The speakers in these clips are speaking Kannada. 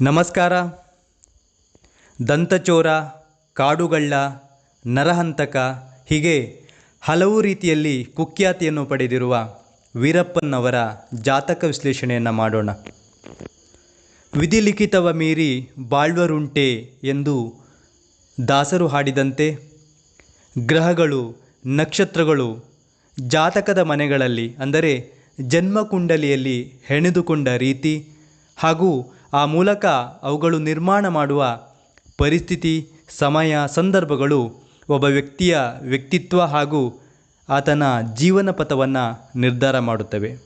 ನಮಸ್ಕಾರ. ದಂತಚೋರ, ಕಾಡುಗಳ್ಳ, ನರಹಂತಕ, ಹೀಗೆ ಹಲವು ರೀತಿಯಲ್ಲಿ ಕುಖ್ಯಾತಿಯನ್ನು ಪಡೆದಿರುವ ವೀರಪ್ಪನವರ ಜಾತಕ ವಿಶ್ಲೇಷಣೆಯನ್ನು ಮಾಡೋಣ. ವಿಧಿಲಿಖಿತವ ಮೀರಿ ಬಾಳ್ವರುಂಟೆ ಎಂದು ದಾಸರು ಹಾಡಿದಂತೆ ಗ್ರಹಗಳು, ನಕ್ಷತ್ರಗಳು, ಜಾತಕದ ಮನೆಗಳಲ್ಲಿ, ಅಂದರೆ ಜನ್ಮಕುಂಡಲಿಯಲ್ಲಿ ಹೆಣೆದುಕೊಂಡ ರೀತಿ ಹಾಗೂ ಆ ಮೂಲಕ ಅವುಗಳು ನಿರ್ಮಾಣ ಮಾಡುವ ಪರಿಸ್ಥಿತಿ, ಸಮಯ, ಸಂದರ್ಭಗಳು ಒಬ್ಬ ವ್ಯಕ್ತಿಯ ವ್ಯಕ್ತಿತ್ವ ಹಾಗೂ ಆತನ ಜೀವನ ಪಥವನ್ನು ನಿರ್ಧಾರ ಮಾಡುತ್ತವೆ.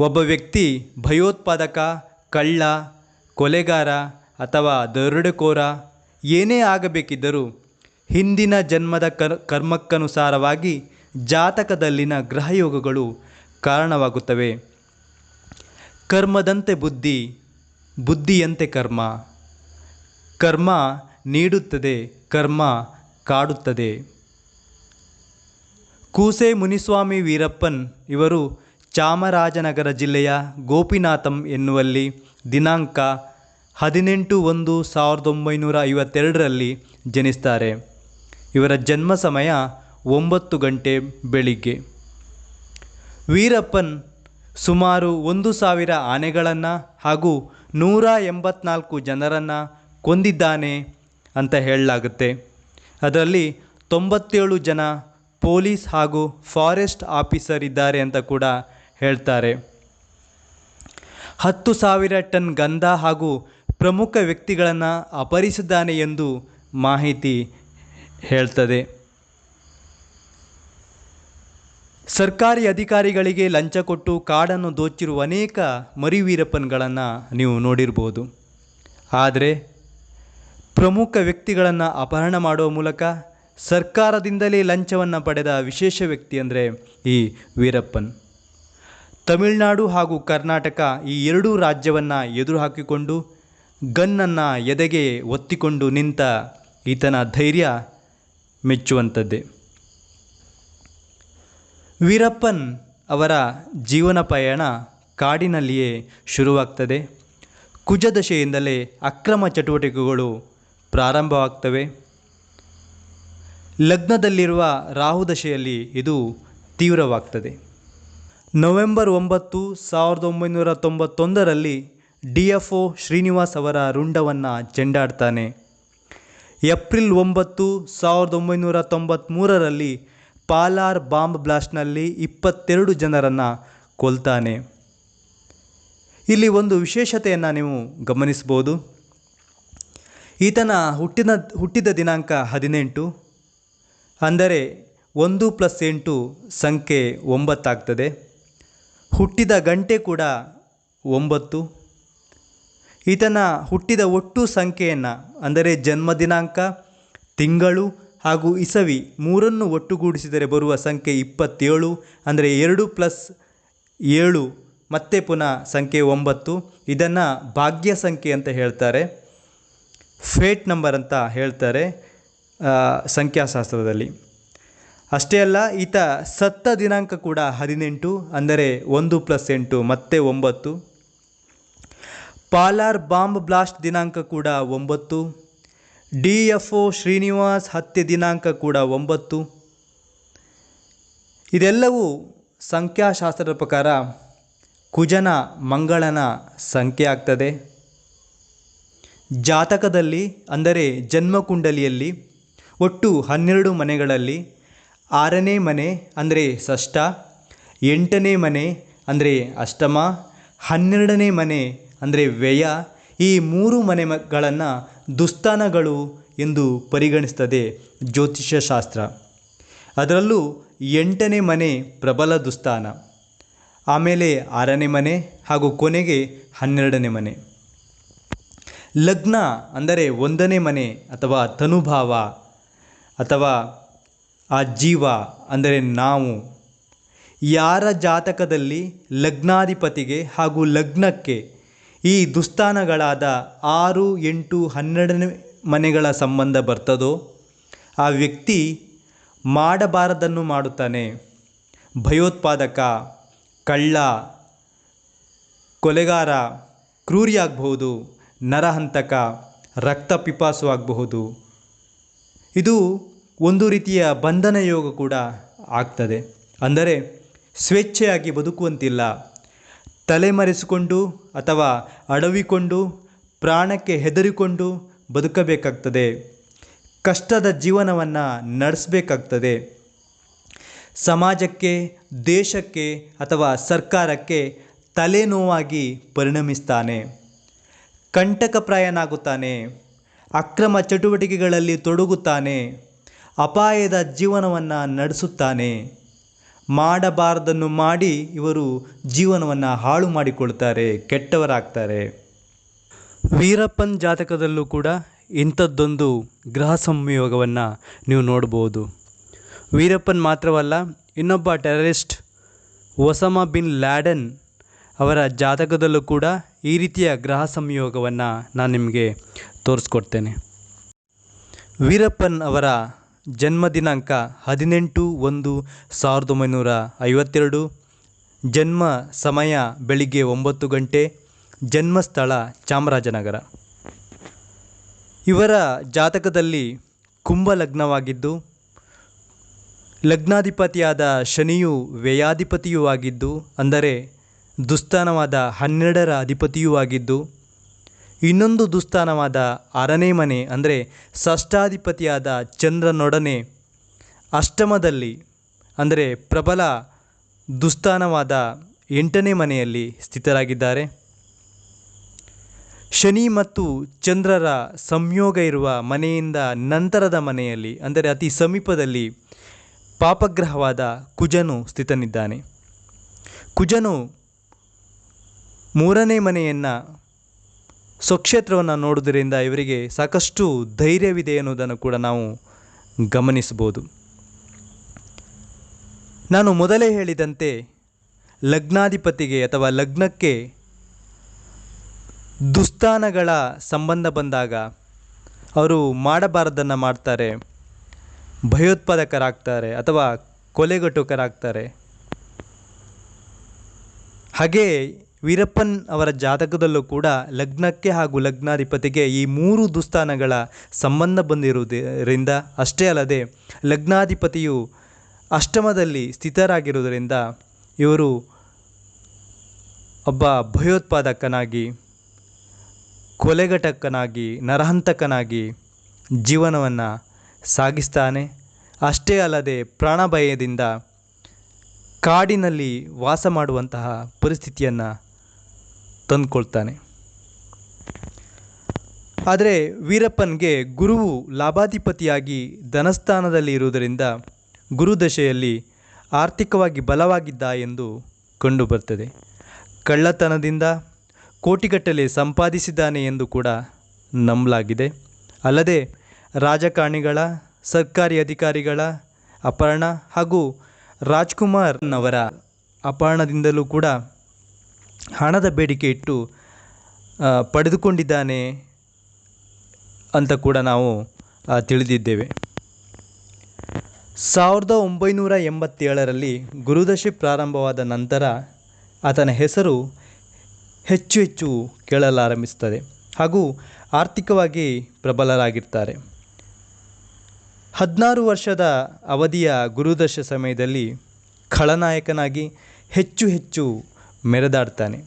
ಒಬ್ಬ ವ್ಯಕ್ತಿ ಭಯೋತ್ಪಾದಕ, ಕಳ್ಳ, ಕೊಲೆಗಾರ ಅಥವಾ ದರೋಡೆಕೋರ ಏನೇ ಆಗಬೇಕಿದ್ದರೂ ಹಿಂದಿನ ಜನ್ಮದ ಕರ್, ಕರ್ಮಕ್ಕನುಸಾರವಾಗಿ ಜಾತಕದಲ್ಲಿನ ಗ್ರಹಯೋಗಗಳು ಕಾರಣವಾಗುತ್ತವೆ. ಕರ್ಮದಂತೆ ಬುದ್ಧಿ, ಬುದ್ಧಿಯಂತೆ ಕರ್ಮ. ಕರ್ಮ ನೀಡುತ್ತದೆ, ಕರ್ಮ ಕಾಡುತ್ತದೆ. ಕೂಸೆ ಮುನಿಸ್ವಾಮಿ ವೀರಪ್ಪನ್ ಇವರು ಚಾಮರಾಜನಗರ ಜಿಲ್ಲೆಯ ಗೋಪಿನಾಥಂ ಎನ್ನುವಲ್ಲಿ ದಿನಾಂಕ ಹದಿನೆಂಟು ಒಂದು ಸಾವಿರದ ಒಂಬೈನೂರ ಐವತ್ತೆರಡರಲ್ಲಿ ಜನಿಸ್ತಾರೆ. ಇವರ ಜನ್ಮ ಸಮಯ ಒಂಬತ್ತು ಗಂಟೆ ಬೆಳಿಗ್ಗೆ. ವೀರಪ್ಪನ್ ಸುಮಾರು ಒಂದು ಸಾವಿರ ಆನೆಗಳನ್ನು ಹಾಗೂ ನೂರ ಎಂಬತ್ನಾಲ್ಕು ಜನರನ್ನು ಕೊಂದಿದ್ದಾನೆ ಅಂತ ಹೇಳಲಾಗುತ್ತೆ. ಅದರಲ್ಲಿ ತೊಂಬತ್ತೇಳು ಜನ ಪೊಲೀಸ್ ಹಾಗೂ ಫಾರೆಸ್ಟ್ ಆಫೀಸರ್ ಇದ್ದಾರೆ ಅಂತ ಕೂಡ ಹೇಳ್ತಾರೆ. ಹತ್ತು ಸಾವಿರ ಟನ್ ಗಂಧ ಹಾಗೂ ಪ್ರಮುಖ ವ್ಯಕ್ತಿಗಳನ್ನು ಅಪಹರಿಸಿದ್ದಾನೆ ಎಂದು ಮಾಹಿತಿ ಹೇಳ್ತದೆ. ಸರ್ಕಾರಿ ಅಧಿಕಾರಿಗಳಿಗೆ ಲಂಚ ಕೊಟ್ಟು ಕಾಡನ್ನು ದೋಚಿರುವ ಅನೇಕ ಮರಿವೀರಪ್ಪನ್ಗಳನ್ನು ನೀವು ನೋಡಿರ್ಬೋದು. ಆದರೆ ಪ್ರಮುಖ ವ್ಯಕ್ತಿಗಳನ್ನು ಅಪಹರಣ ಮಾಡುವ ಮೂಲಕ ಸರ್ಕಾರದಿಂದಲೇ ಲಂಚವನ್ನು ಪಡೆದ ವಿಶೇಷ ವ್ಯಕ್ತಿ ಅಂದರೆ ಈ ವೀರಪ್ಪನ್. ತಮಿಳುನಾಡು ಹಾಗೂ ಕರ್ನಾಟಕ ಈ ಎರಡೂ ರಾಜ್ಯವನ್ನು ಎದುರು ಹಾಕಿಕೊಂಡು ಗನ್ನನ್ನು ಎದೆಗೆ ಒತ್ತಿಕೊಂಡು ನಿಂತ ಈತನ ಧೈರ್ಯ ಮೆಚ್ಚುವಂಥದ್ದೇ ವೀರಪ್ಪನ್ ಅವರ ಜೀವನ ಪಯಣ ಕಾಡಿನಲ್ಲಿಯೇ ಶುರುವಾಗ್ತದೆ. ಕುಜದಶೆಯಿಂದಲೇ ಅಕ್ರಮ ಚಟುವಟಿಕೆಗಳು ಪ್ರಾರಂಭವಾಗ್ತವೆ. ಲಗ್ನದಲ್ಲಿರುವ ರಾಹುದಶೆಯಲ್ಲಿ ಇದು ತೀವ್ರವಾಗ್ತದೆ. ನವೆಂಬರ್ ಒಂಬತ್ತು ಸಾವಿರದ ಒಂಬೈನೂರ ತೊಂಬತ್ತೊಂದರಲ್ಲಿ ಡಿ ಎಫ್ ಒ ಶ್ರೀನಿವಾಸ್ ಅವರ ರುಂಡವನ್ನು ಚೆಂಡಾಡ್ತಾನೆ. ಏಪ್ರಿಲ್ ಒಂಬತ್ತು ಸಾವಿರದ ಒಂಬೈನೂರ ತೊಂಬತ್ತ್ಮೂರರಲ್ಲಿ ಪಾಲಾರ್ ಬಾಂಬ್ ಬ್ಲಾಸ್ಟ್ನಲ್ಲಿ ಇಪ್ಪತ್ತೆರಡು ಜನರನ್ನು ಕೊಲ್ತಾನೆ. ಇಲ್ಲಿ ಒಂದು ವಿಶೇಷತೆಯನ್ನು ನೀವು ಗಮನಿಸ್ಬೋದು. ಈತನ ಹುಟ್ಟಿನ ಹುಟ್ಟಿದ ದಿನಾಂಕ ಹದಿನೆಂಟು. ಅಂದರೆ ಒಂದು ಪ್ಲಸ್ ಎಂಟು ಸಂಖ್ಯೆ ಒಂಬತ್ತಾಗ್ತದೆ ಹುಟ್ಟಿದ ಗಂಟೆ ಕೂಡ ಒಂಬತ್ತು. ಈತನ ಹುಟ್ಟಿದ ಒಟ್ಟು ಸಂಖ್ಯೆಯನ್ನು ಅಂದರೆ ಜನ್ಮ ದಿನಾಂಕ, ತಿಂಗಳು ಹಾಗೂ ಇಸವಿ ಮೂರನ್ನು ಒಟ್ಟುಗೂಡಿಸಿದರೆ ಬರುವ ಸಂಖ್ಯೆ ಇಪ್ಪತ್ತೇಳು, ಅಂದರೆ ಎರಡು ಪ್ಲಸ್ ಏಳು, ಮತ್ತೆ ಪುನಃ ಸಂಖ್ಯೆ ಒಂಬತ್ತು. ಇದನ್ನು ಭಾಗ್ಯ ಸಂಖ್ಯೆ ಅಂತ ಹೇಳ್ತಾರೆ. ಫೇಟ್ ನಂಬರ್ ಅಂತ ಹೇಳ್ತಾರೆ ಸಂಖ್ಯಾಶಾಸ್ತ್ರದಲ್ಲಿ. ಅಷ್ಟೇ ಅಲ್ಲ, ಈತ ಸತ್ತ ದಿನಾಂಕ ಕೂಡ ಹದಿನೆಂಟು, ಅಂದರೆ ಒಂದು ಪ್ಲಸ್ ಎಂಟು, ಮತ್ತೆ ಒಂಬತ್ತು. ಪಾಲಾರ್ ಬಾಂಬ್ ಬ್ಲಾಸ್ಟ್ ದಿನಾಂಕ ಕೂಡ ಒಂಬತ್ತು. ಡಿ ಎಫ್ ಒ ಶ್ರೀನಿವಾಸ್ ಹತ್ಯೆ ದಿನಾಂಕ ಕೂಡ ಒಂಬತ್ತು. ಇದೆಲ್ಲವೂ ಸಂಖ್ಯಾಶಾಸ್ತ್ರದ ಪ್ರಕಾರ ಕುಜನ ಮಂಗಳನ ಸಂಖ್ಯೆ ಆಗ್ತದೆ. ಜಾತಕದಲ್ಲಿ, ಅಂದರೆ ಜನ್ಮಕುಂಡಲಿಯಲ್ಲಿ, ಒಟ್ಟು ಹನ್ನೆರಡು ಮನೆಗಳಲ್ಲಿ ಆರನೇ ಮನೆ, ಅಂದರೆ ಷಷ್ಠ, ಎಂಟನೇ ಮನೆ, ಅಂದರೆ ಅಷ್ಟಮ, ಹನ್ನೆರಡನೇ ಮನೆ, ಅಂದರೆ ವ್ಯಯ, ಈ ಮೂರು ಮನೆಗಳನ್ನು ದುಸ್ಥಾನಗಳು ಎಂದು ಪರಿಗಣಿಸ್ತದೆ ಜ್ಯೋತಿಷ್ಯಶಾಸ್ತ್ರ. ಅದರಲ್ಲೂ ಎಂಟನೇ ಮನೆ ಪ್ರಬಲ ದುಸ್ಥಾನ, ಆಮೇಲೆ ಆರನೇ ಮನೆ ಹಾಗೂ ಕೊನೆಗೆ ಹನ್ನೆರಡನೇ ಮನೆ. ಲಗ್ನ ಅಂದರೆ ಒಂದನೇ ಮನೆ ಅಥವಾ ತನುಭಾವ ಅಥವಾ ಆ ಜೀವ ಅಂದರೆ ನಾವು. ಯಾರ ಜಾತಕದಲ್ಲಿ ಲಗ್ನಾಧಿಪತಿಗೆ ಹಾಗೂ ಲಗ್ನಕ್ಕೆ ಈ ದುಸ್ಥಾನಗಳಾದ ಆರು, ಎಂಟು, ಹನ್ನೆರಡನೇ ಮನೆಗಳ ಸಂಬಂಧ ಬರ್ತದೋ? ಆ ವ್ಯಕ್ತಿ ಮಾಡಬಾರದನ್ನು ಮಾಡುತ್ತಾನೆ. ಭಯೋತ್ಪಾದಕ, ಕಳ್ಳ, ಕೊಲೆಗಾರ, ಕ್ರೂರಿಯಾಗಬಹುದು, ನರಹಂತಕ, ರಕ್ತ ಪಿಪಾಸು ಆಗಬಹುದು. ಇದು ಒಂದು ರೀತಿಯ ಬಂಧನ ಯೋಗ ಕೂಡ ಆಗ್ತದೆ. ಅಂದರೆ ಸ್ವೇಚ್ಛೆಯಾಗಿ ಬದುಕುವಂತಿಲ್ಲ. ತಲೆಮರೆಸಿಕೊಂಡು ಅಥವಾ ಅಡವಿಕೊಂಡು ಪ್ರಾಣಕ್ಕೆ ಹೆದರಿಕೊಂಡು ಬದುಕಬೇಕಾಗ್ತದೆ. ಕಷ್ಟದ ಜೀವನವನ್ನು ನಡೆಸಬೇಕಾಗ್ತದೆ. ಸಮಾಜಕ್ಕೆ, ದೇಶಕ್ಕೆ ಅಥವಾ ಸರ್ಕಾರಕ್ಕೆ ತಲೆನೋವಾಗಿ ಪರಿಣಮಿಸ್ತಾನೆ. ಕಂಟಕಪ್ರಾಯನಾಗುತ್ತಾನೆ ಅಕ್ರಮ ಚಟುವಟಿಕೆಗಳಲ್ಲಿ ತೊಡಗುತ್ತಾನೆ. ಅಪಾಯದ ಜೀವನವನ್ನು ನಡೆಸುತ್ತಾನೆ. ಮಾಡಬಾರದನ್ನು ಮಾಡಿ ಇವರು ಜೀವನವನ್ನು ಹಾಳು ಮಾಡಿಕೊಳ್ತಾರೆ, ಕೆಟ್ಟವರಾಗ್ತಾರೆ. ವೀರಪ್ಪನ್ ಜಾತಕದಲ್ಲೂ ಕೂಡ ಇಂಥದ್ದೊಂದು ಗ್ರಹ ಸಂಯೋಗವನ್ನು ನೀವು ನೋಡ್ಬೋದು. ವೀರಪ್ಪನ್ ಮಾತ್ರವಲ್ಲ, ಇನ್ನೊಬ್ಬ ಟೆರರಿಸ್ಟ್ ಒಸಮಾ ಬಿನ್ ಲ್ಯಾಡನ್ ಅವರ ಜಾತಕದಲ್ಲೂ ಕೂಡ ಈ ರೀತಿಯ ಗ್ರಹ ಸಂಯೋಗವನ್ನು ನಾನು ನಿಮಗೆ ತೋರಿಸ್ಕೊಡ್ತೇನೆ. ವೀರಪ್ಪನ್ ಅವರ ಜನ್ಮ ದಿನಾಂಕ ಹದಿನೆಂಟು ಒಂದು ಸಾವಿರದ ಒಂಬೈನೂರ ಐವತ್ತೆರಡು. ಜನ್ಮ ಸಮಯ ಬೆಳಿಗ್ಗೆ ಒಂಬತ್ತು ಗಂಟೆ. ಜನ್ಮಸ್ಥಳ ಚಾಮರಾಜನಗರ. ಇವರ ಜಾತಕದಲ್ಲಿ ಕುಂಭ ಲಗ್ನವಾಗಿದ್ದು, ಲಗ್ನಾಧಿಪತಿಯಾದ ಶನಿಯು ವ್ಯಯಾಧಿಪತಿಯೂ ಆಗಿದ್ದು, ಅಂದರೆ ದುಸ್ಥಾನವಾದ ಹನ್ನೆರಡರ ಅಧಿಪತಿಯೂ ಆಗಿದ್ದು ಇನ್ನೊಂದು ದುಸ್ಥಾನವಾದ ಆರನೇ ಮನೆ, ಅಂದರೆ ಷಷ್ಠಾಧಿಪತಿಯಾದ ಚಂದ್ರನೊಡನೆ ಅಷ್ಟಮದಲ್ಲಿ, ಅಂದರೆ ಪ್ರಬಲ ದುಸ್ಥಾನವಾದ ಎಂಟನೇ ಮನೆಯಲ್ಲಿ ಸ್ಥಿತರಾಗಿದ್ದಾರೆ. ಶನಿ ಮತ್ತು ಚಂದ್ರರ ಸಂಯೋಗ ಇರುವ ಮನೆಯಿಂದ ನಂತರದ ಮನೆಯಲ್ಲಿ, ಅಂದರೆ ಅತಿ ಸಮೀಪದಲ್ಲಿ ಪಾಪಗ್ರಹವಾದ ಕುಜನು ಸ್ಥಿತನಿದ್ದಾನೆ. ಕುಜನು ಮೂರನೇ ಮನೆಯನ್ನು ಸ್ವಕ್ಷೇತ್ರವನ್ನು ನೋಡುವುದರಿಂದ ಇವರಿಗೆ ಸಾಕಷ್ಟು ಧೈರ್ಯವಿದೆ ಎನ್ನುವುದನ್ನು ಕೂಡ ನಾವು ಗಮನಿಸಬಹುದು. ನಾನು ಮೊದಲೇ ಹೇಳಿದಂತೆ ಲಗ್ನಾಧಿಪತಿಗೆ ಅಥವಾ ಲಗ್ನಕ್ಕೆ ದುಸ್ಥಾನಗಳ ಸಂಬಂಧ ಬಂದಾಗ ಅವರು ಮಾಡಬಾರದನ್ನು ಮಾಡ್ತಾರೆ, ಭಯೋತ್ಪಾದಕರಾಗ್ತಾರೆ ಅಥವಾ ಕೊಲೆಗಟುಕರಾಗ್ತಾರೆ ಹಾಗೆ ವೀರಪ್ಪನ್ ಅವರ ಜಾತಕದಲ್ಲೂ ಕೂಡ ಲಗ್ನಕ್ಕೆ ಹಾಗೂ ಲಗ್ನಾಧಿಪತಿಗೆ ಈ ಮೂರು ದುಸ್ಥಾನಗಳ ಸಂಬಂಧ ಬಂದಿರುವುದರಿಂದ ಅಷ್ಟೇ ಅಲ್ಲದೆ ಲಗ್ನಾಧಿಪತಿಯು ಅಷ್ಟಮದಲ್ಲಿ ಸ್ಥಿತರಾಗಿರುವುದರಿಂದ ಇವರು ಒಬ್ಬ ಭಯೋತ್ಪಾದಕನಾಗಿ, ಕೊಲೆಗಟಕನಾಗಿ, ನರಹಂತಕನಾಗಿ ಜೀವನವನ್ನು ಸಾಗಿಸ್ತಾನೆ. ಅಷ್ಟೇ ಅಲ್ಲದೆ ಪ್ರಾಣಭಯದಿಂದ ಕಾಡಿನಲ್ಲಿ ವಾಸ ಮಾಡುವಂತಹ ಪರಿಸ್ಥಿತಿಯನ್ನು ತಂದುಕೊಳ್ತಾನೆ. ಆದರೆ ವೀರಪ್ಪನಿಗೆ ಗುರುವು ಲಾಭಾಧಿಪತಿಯಾಗಿ ಧನಸ್ಥಾನದಲ್ಲಿ ಇರುವುದರಿಂದ ಗುರುದಶೆಯಲ್ಲಿ ಆರ್ಥಿಕವಾಗಿ ಬಲವಾಗಿದ್ದ ಎಂದು ಕಂಡುಬರ್ತದೆ ಕಳ್ಳತನದಿಂದ ಕೋಟಿಗಟ್ಟಲೆ ಸಂಪಾದಿಸಿದ್ದಾನೆ ಎಂದು ಕೂಡ ನಂಬಲಾಗಿದೆ. ಅಲ್ಲದೆ ರಾಜಕಾರಣಿಗಳ, ಸರ್ಕಾರಿ ಅಧಿಕಾರಿಗಳ ಅಪಹರಣ ಹಾಗೂ ರಾಜ್ಕುಮಾರ್ನವರ ಅಪಹರಣದಿಂದಲೂ ಕೂಡ ಹಣದ ಬೇಡಿಕೆ ಇಟ್ಟು ಪಡೆದುಕೊಂಡಿದ್ದಾನೆ ಅಂತ ಕೂಡ ನಾವು ತಿಳಿದಿದ್ದೇವೆ. ಸಾವಿರದ ಒಂಬೈನೂರ ಎಂಬತ್ತೇಳರಲ್ಲಿ ಗುರುದಶೆ ಪ್ರಾರಂಭವಾದ ನಂತರ ಆತನ ಹೆಸರು ಹೆಚ್ಚು ಹೆಚ್ಚು ಕೇಳಲಾರಂಭಿಸುತ್ತದೆ ಹಾಗೂ ಆರ್ಥಿಕವಾಗಿ ಪ್ರಬಲರಾಗಿರ್ತಾರೆ. ಹದಿನಾರು ವರ್ಷದ ಅವಧಿಯ ಗುರುದಶ ಸಮಯದಲ್ಲಿ ಖಳನಾಯಕನಾಗಿ ಹೆಚ್ಚು ಹೆಚ್ಚು ಮೆರೆದಾಡ್ತಾನೆ.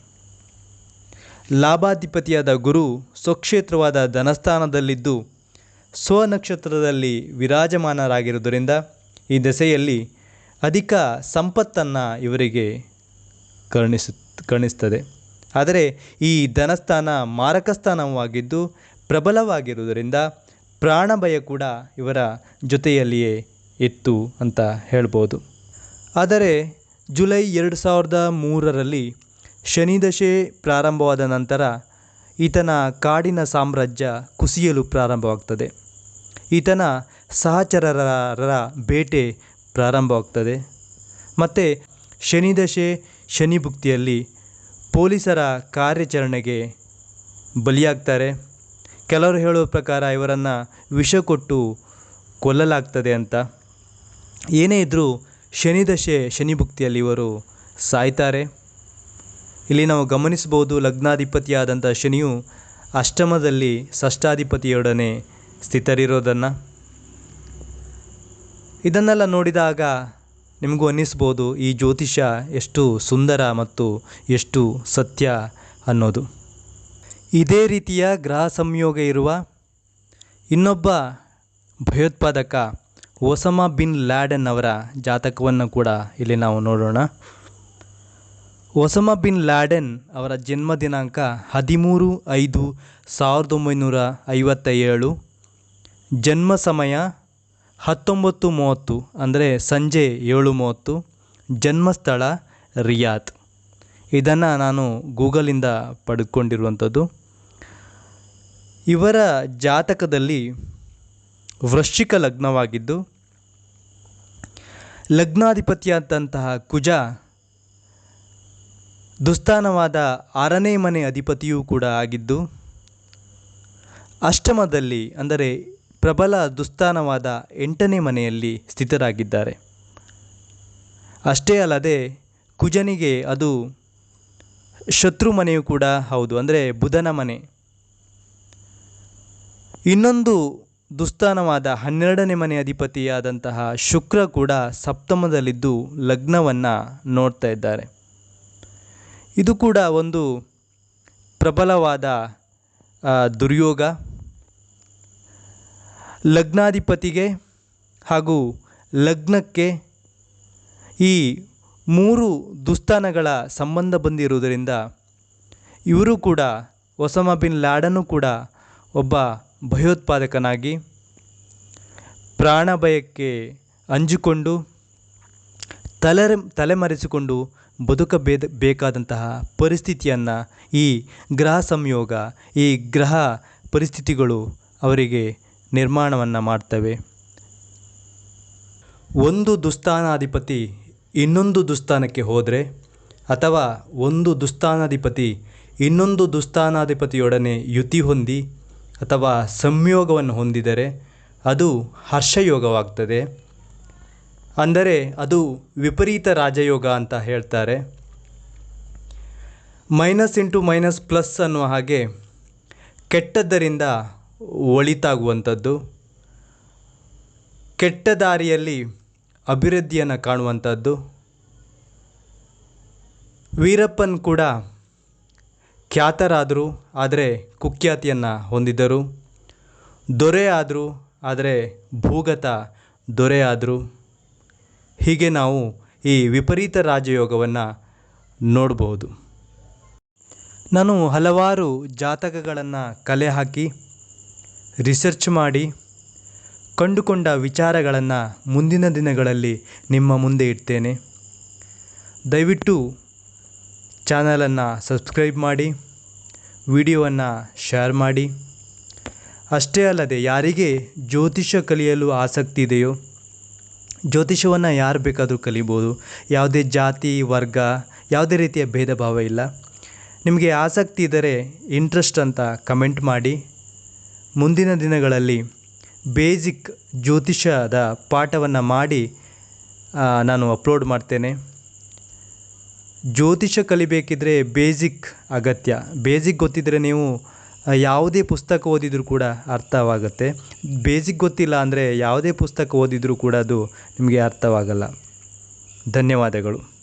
ಲಾಭಾಧಿಪತಿಯಾದ ಗುರು ಸ್ವಕ್ಷೇತ್ರವಾದ ಧನಸ್ಥಾನದಲ್ಲಿದ್ದು ಸ್ವನಕ್ಷತ್ರದಲ್ಲಿ ವಿರಾಜಮಾನರಾಗಿರುವುದರಿಂದ ಈ ದೆಸೆಯಲ್ಲಿ ಅಧಿಕ ಸಂಪತ್ತನ್ನು ಇವರಿಗೆ ಕರುಣಿಸು ಕರುಣಿಸ್ತದೆ. ಆದರೆ ಈ ಧನಸ್ಥಾನ ಮಾರಕಸ್ಥಾನವಾಗಿದ್ದು ಪ್ರಬಲವಾಗಿರುವುದರಿಂದ ಪ್ರಾಣಭಯ ಕೂಡ ಇವರ ಜೊತೆಯಲ್ಲಿಯೇ ಇತ್ತು ಅಂತ ಹೇಳ್ಬೋದು. ಆದರೆ ಜುಲೈ ಎರಡು ಸಾವಿರದ ಮೂರರಲ್ಲಿ ಶನಿದಶೆ ಪ್ರಾರಂಭವಾದ ನಂತರ ಈತನ ಕಾಡಿನ ಸಾಮ್ರಾಜ್ಯ ಕುಸಿಯಲು ಪ್ರಾರಂಭವಾಗ್ತದೆ. ಈತನ ಸಹಚರರ ಬೇಟೆ ಪ್ರಾರಂಭವಾಗ್ತದೆ. ಮತ್ತು ಶನಿದಶೆ ಶನಿಭುಕ್ತಿಯಲ್ಲಿ ಪೊಲೀಸರ ಕಾರ್ಯಾಚರಣೆಗೆ ಬಲಿಯಾಗ್ತಾರೆ. ಕೆಲವರು ಹೇಳುವ ಪ್ರಕಾರ ಇವರನ್ನು ವಿಷ ಕೊಟ್ಟು ಕೊಲ್ಲಲಾಗ್ತದೆ ಅಂತ. ಏನೇ ಇದ್ದರೂ ಶನಿದಶೆ ಶನಿಭುಕ್ತಿಯಲ್ಲಿ ಇವರು ಸಾಯ್ತಾರೆ. ಇಲ್ಲಿ ನಾವು ಗಮನಿಸಬಹುದು ಲಗ್ನಾಧಿಪತಿಯಾದಂಥ ಶನಿಯು ಅಷ್ಟಮದಲ್ಲಿ ಷಷ್ಠಾಧಿಪತಿಯೊಡನೆ ಸ್ಥಿತರಿರೋದನ್ನು. ಇದನ್ನೆಲ್ಲ ನೋಡಿದಾಗ ನಿಮಗೂ ಅನ್ನಿಸ್ಬೋದು ಈ ಜ್ಯೋತಿಷ ಎಷ್ಟು ಸುಂದರ ಮತ್ತು ಎಷ್ಟು ಸತ್ಯ ಅನ್ನೋದು. ಇದೇ ರೀತಿಯ ಗ್ರಹ ಸಂಯೋಗ ಇರುವ ಇನ್ನೊಬ್ಬ ಭಯೋತ್ಪಾದಕ ಒಸಮ ಬಿನ್ ಲ್ಯಾಡನ್ ಅವರ ಜಾತಕವನ್ನು ಕೂಡ ಇಲ್ಲಿ ನಾವು ನೋಡೋಣ. ಒಸಮ ಬಿನ್ ಲ್ಯಾಡೆನ್ ಅವರ ಜನ್ಮ ದಿನಾಂಕ ಹದಿಮೂರು ಐದು ಸಾವಿರದ ಒಂಬೈನೂರ ಐವತ್ತ ಏಳು ಜನ್ಮ ಸಮಯ ಹತ್ತೊಂಬತ್ತು ಮೂವತ್ತು, ಅಂದರೆ ಸಂಜೆ ಏಳು ಮೂವತ್ತು. ಜನ್ಮಸ್ಥಳ ರಿಯಾತ್ ಇದನ್ನು ನಾನು ಗೂಗಲಿಂದ ಪಡೆದುಕೊಂಡಿರುವಂಥದ್ದು ಇವರ ಜಾತಕದಲ್ಲಿ ವೃಶ್ಚಿಕ ಲಗ್ನವಾಗಿದ್ದು, ಲಗ್ನಾಧಿಪತಿಯಾದಂತಹ ಕುಜ ದುಸ್ಥಾನವಾದ ಆರನೇ ಮನೆ ಅಧಿಪತಿಯೂ ಕೂಡ ಆಗಿದ್ದು, ಅಷ್ಟಮದಲ್ಲಿ, ಅಂದರೆ ಪ್ರಬಲ ದುಸ್ಥಾನವಾದ ಎಂಟನೇ ಮನೆಯಲ್ಲಿ ಸ್ಥಿತರಾಗಿದ್ದಾರೆ. ಅಷ್ಟೇ ಅಲ್ಲದೆ, ಕುಜನಿಗೆ ಅದು ಶತ್ರು ಮನೆಯೂ ಕೂಡ ಹೌದು, ಅಂದರೆ ಬುಧನ ಮನೆ. ಇನ್ನೊಂದು ದುಸ್ಥಾನವಾದ ಹನ್ನೆರಡನೇ ಮನೆ ಅಧಿಪತಿಯಾದಂತಹ ಶುಕ್ರ ಕೂಡ ಸಪ್ತಮದಲ್ಲಿದ್ದು ಲಗ್ನವನ್ನು ನೋಡ್ತಾ ಇದ್ದಾರೆ. ಇದು ಕೂಡ ಒಂದು ಪ್ರಬಲವಾದ ದುರ್ಯೋಗ. ಲಗ್ನಾಧಿಪತಿಗೆ ಹಾಗೂ ಲಗ್ನಕ್ಕೆ ಈ ಮೂರು ದುಸ್ಥಾನಗಳ ಸಂಬಂಧ ಬಂದಿರುವುದರಿಂದ ಇವರು ಕೂಡ ಒಸಮ ಬಿನ್ ಲಾಡನ್ನು ಕೂಡ ಒಬ್ಬ ಭಯೋತ್ಪಾದಕನಾಗಿ ಪ್ರಾಣ ಭಯಕ್ಕೆ ಅಂಜಿಕೊಂಡು ತಲೆ ತಲೆಮರೆಸಿಕೊಂಡು ಬದುಕಬೇದ, ಬೇಕಾದಂತಹ ಪರಿಸ್ಥಿತಿಯನ್ನು ಈ ಗ್ರಹ ಸಂಯೋಗ, ಈ ಗ್ರಹ ಪರಿಸ್ಥಿತಿಗಳು ಅವರಿಗೆ ನಿರ್ಮಾಣವನ್ನು ಮಾಡ್ತವೆ. ಒಂದು ದುಸ್ಥಾನಾಧಿಪತಿ ಇನ್ನೊಂದು ದುಸ್ಥಾನಕ್ಕೆ ಹೋದರೆ ಅಥವಾ ಒಂದು ದುಸ್ಥಾನಾಧಿಪತಿ ಇನ್ನೊಂದು ದುಸ್ಥಾನಾಧಿಪತಿಯೊಡನೆ ಯುತಿ ಹೊಂದಿ ಅಥವಾ ಸಂಯೋಗವನ್ನು ಹೊಂದಿದರೆ ಅದು ಹರ್ಷಯೋಗವಾಗ್ತದೆ. ಅಂದರೆ ಅದು ವಿಪರೀತ ರಾಜಯೋಗ ಅಂತ ಹೇಳ್ತಾರೆ. ಮೈನಸ್ ಇಂಟು ಮೈನಸ್ ಪ್ಲಸ್ ಅನ್ನುವ ಹಾಗೆ ಕೆಟ್ಟದ್ದರಿಂದ ಒಳಿತಾಗುವಂಥದ್ದು. ಕೆಟ್ಟ ದಾರಿಯಲ್ಲಿ ಅಭಿವೃದ್ಧಿಯನ್ನು ಕಾಣುವಂಥದ್ದು. ವೀರಪ್ಪನ್ ಕೂಡ ಖ್ಯಾತರಾದರು, ಆದರೆ ಕುಖ್ಯಾತಿಯನ್ನು ಹೊಂದಿದ್ದರು. ದೊರೆ ಆದರು ಆದರೆ ಭೂಗತ ದೊರೆ ಆದರು ಹೀಗೆ ನಾವು ಈ ವಿಪರೀತ ರಾಜಯೋಗವನ್ನು ನೋಡಬಹುದು ನಾನು ಹಲವಾರು ಜಾತಕಗಳನ್ನು ಕಲೆ ಹಾಕಿ ರಿಸರ್ಚ್ ಮಾಡಿ, ಕಂಡುಕೊಂಡ ವಿಚಾರಗಳನ್ನು ಮುಂದಿನ ದಿನಗಳಲ್ಲಿ ನಿಮ್ಮ ಮುಂದೆ ಇಡ್ತೇನೆ. ದಯವಿಟ್ಟು ಚಾನಲನ್ನು ಸಬ್ಸ್ಕ್ರೈಬ್ ಮಾಡಿ. ವಿಡಿಯೋವನ್ನು ಶೇರ್ ಮಾಡಿ. ಅಷ್ಟೇ ಅಲ್ಲದೆ ಯಾರಿಗೆ ಜ್ಯೋತಿಷ ಕಲಿಯಲು ಆಸಕ್ತಿ ಇದೆಯೋ, ಜ್ಯೋತಿಷವನ್ನು ಯಾರು ಬೇಕಾದರೂ ಕಲಿಬೋದು. ಯಾವುದೇ ಜಾತಿ, ವರ್ಗ, ಯಾವುದೇ ರೀತಿಯ ಭೇದ ಭಾವ ಇಲ್ಲ. ನಿಮಗೆ ಆಸಕ್ತಿ ಇದ್ದರೆ ಇಂಟ್ರೆಸ್ಟ್ ಅಂತ ಕಮೆಂಟ್ ಮಾಡಿ. ಮುಂದಿನ ದಿನಗಳಲ್ಲಿ ಬೇಸಿಕ್ ಜ್ಯೋತಿಷದ ಪಾಠವನ್ನು ಮಾಡಿ ನಾನು ಅಪ್ಲೋಡ್ ಮಾಡ್ತೇನೆ. ಜ್ಯೋತಿಷ ಕಲಿಬೇಕಿದ್ರೆ ಬೇಸಿಕ್ ಅಗತ್ಯ. ಬೇಸಿಕ್ ಗೊತ್ತಿದ್ದರೆ ನೀವು ಯಾವುದೇ ಪುಸ್ತಕ ಓದಿದರೂ ಕೂಡ ಅರ್ಥವಾಗುತ್ತೆ. ಬೇಸಿಕ್ ಗೊತ್ತಿಲ್ಲ ಅಂದರೆ ಯಾವುದೇ ಪುಸ್ತಕ ಓದಿದರೂ ಕೂಡ ಅದು ನಿಮಗೆ ಅರ್ಥವಾಗಲ್ಲ. ಧನ್ಯವಾದಗಳು.